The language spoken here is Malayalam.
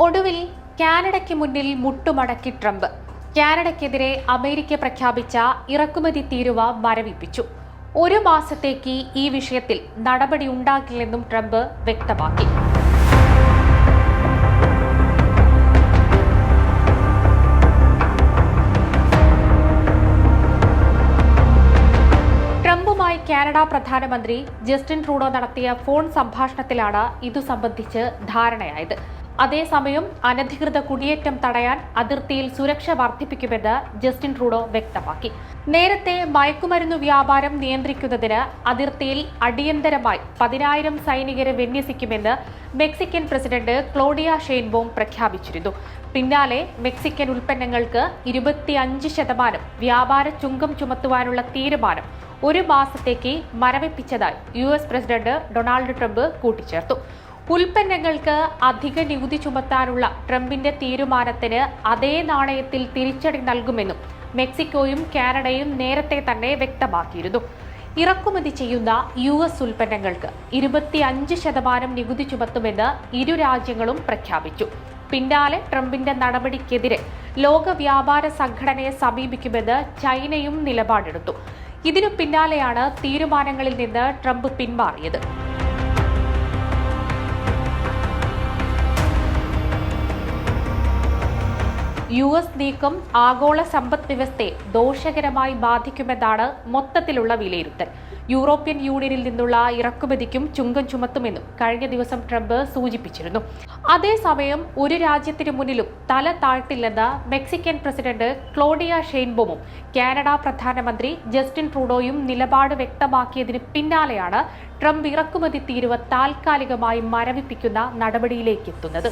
ഒടുവിൽ കാനഡയ്ക്ക് മുന്നിൽ മുട്ടുമടക്കി ട്രംപ്. കാനഡയ്ക്കെതിരെ അമേരിക്ക പ്രഖ്യാപിച്ച ഇറക്കുമതി തീരുവ മരവിപ്പിച്ചു. ഒരു മാസത്തേക്ക് ഈ വിഷയത്തിൽ നടപടി ഉണ്ടാകില്ലെന്നും ട്രംപ് വ്യക്തമാക്കി. ട്രംപുമായി കാനഡ പ്രധാനമന്ത്രി ജസ്റ്റിൻ ട്രൂഡോ നടത്തിയ ഫോൺ സംഭാഷണത്തിലാണ് ഇതു സംബന്ധിച്ച് ധാരണയായത്. അതേസമയം അനധികൃത കുടിയേറ്റം തടയാൻ അതിർത്തിയിൽ സുരക്ഷ വർദ്ധിപ്പിക്കുമെന്ന് ജസ്റ്റിൻ ട്രൂഡോ വ്യക്തമാക്കി. നേരത്തെ മയക്കുമരുന്നു വ്യാപാരം നിയന്ത്രിക്കുന്നതിന് അതിർത്തിയിൽ അടിയന്തരമായി പതിനായിരം സൈനികരെ വിന്യസിക്കുമെന്ന് മെക്സിക്കൻ പ്രസിഡന്റ് ക്ലോഡിയ ഷെയ്ൻബോം പ്രഖ്യാപിച്ചിരുന്നു. പിന്നാലെ മെക്സിക്കൻ ഉൽപ്പന്നങ്ങൾക്ക് ഇരുപത്തിയഞ്ച് ശതമാനം വ്യാപാര ചുങ്കം ചുമത്തുവാനുള്ള തീരുമാനം ഒരു മാസത്തേക്ക് മരവിപ്പിച്ചതായി യു പ്രസിഡന്റ് ഡൊണാൾഡ് ട്രംപ് കൂട്ടിച്ചേർത്തു. ഉൽപ്പന്നങ്ങൾക്ക് അധിക നികുതി ചുമത്താനുള്ള ട്രംപിന്റെ തീരുമാനത്തിന് അതേ നാണയത്തിൽ തിരിച്ചടി നൽകുമെന്നും മെക്സിക്കോയും കാനഡയും നേരത്തെ തന്നെ വ്യക്തമാക്കിയിരുന്നു. ഇറക്കുമതി ചെയ്യുന്ന യു എസ് ഉൽപ്പന്നങ്ങൾക്ക് ഇരുപത്തിയഞ്ച് ശതമാനം നികുതി ചുമത്തുമെന്ന് ഇരു രാജ്യങ്ങളും പ്രഖ്യാപിച്ചു. പിന്നാലെ ട്രംപിന്റെ നടപടിക്കെതിരെ ലോക വ്യാപാര സംഘടനയെ സമീപിക്കുമെന്ന് ചൈനയും നിലപാടെടുത്തു. ഇതിനു പിന്നാലെയാണ് തീരുമാനങ്ങളിൽ നിന്ന് ട്രംപ് പിന്മാറിയത്. യു എസ് നീക്കം ആഗോള സമ്പദ് വ്യവസ്ഥയെ ദോഷകരമായി ബാധിക്കുമെന്നാണ് മൊത്തത്തിലുള്ള വിലയിരുത്തൽ. യൂറോപ്യൻ യൂണിയനിൽ നിന്നുള്ള ഇറക്കുമതിക്കും ചുങ്കം ചുമത്തുമെന്നും കഴിഞ്ഞ ദിവസം ട്രംപ് സൂചിപ്പിച്ചിരുന്നു. അതേസമയം ഒരു രാജ്യത്തിനു മുന്നിലും തല താഴ്ത്തില്ലെന്ന് മെക്സിക്കൻ പ്രസിഡന്റ് ക്ലോഡിയ ഷെയ്ൻബോമും കാനഡ പ്രധാനമന്ത്രി ജസ്റ്റിൻ ട്രൂഡോയും നിലപാട് വ്യക്തമാക്കിയതിന് പിന്നാലെയാണ് ട്രംപ് ഇറക്കുമതി തീരുവ താൽക്കാലികമായി മരവിപ്പിക്കുന്ന നടപടിയിലേക്ക് എത്തുന്നത്